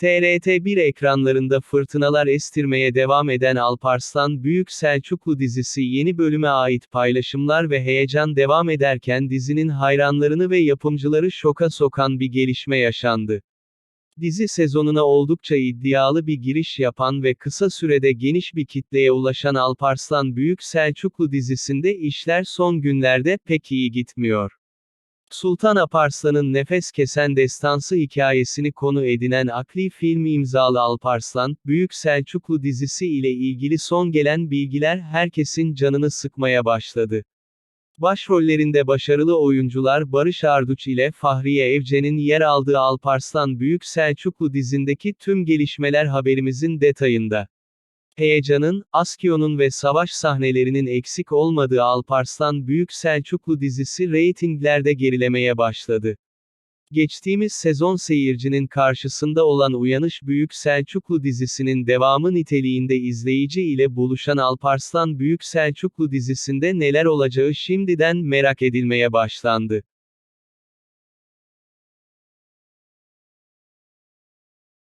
TRT1 ekranlarında fırtınalar estirmeye devam eden Alparslan Büyük Selçuklu dizisi yeni bölüme ait paylaşımlar ve heyecan devam ederken dizinin hayranlarını ve yapımcıları şoka sokan bir gelişme yaşandı. Dizi sezonuna oldukça iddialı bir giriş yapan ve kısa sürede geniş bir kitleye ulaşan Alparslan Büyük Selçuklu dizisinde işler son günlerde pek iyi gitmiyor. Sultan Alparslan'ın nefes kesen destansı hikayesini konu edinen akli film imzalı Alparslan, Büyük Selçuklu dizisi ile ilgili son gelen bilgiler herkesin canını sıkmaya başladı. Başrollerinde başarılı oyuncular Barış Arduç ile Fahriye Evcen'in yer aldığı Alparslan Büyük Selçuklu dizindeki tüm gelişmeler haberimizin detayında. Heyecanın, askiyonun ve savaş sahnelerinin eksik olmadığı Alparslan Büyük Selçuklu dizisi reytinglerde gerilemeye başladı. Geçtiğimiz sezon seyircinin karşısında olan Uyanış Büyük Selçuklu dizisinin devamı niteliğinde izleyici ile buluşan Alparslan Büyük Selçuklu dizisinde neler olacağı şimdiden merak edilmeye başlandı.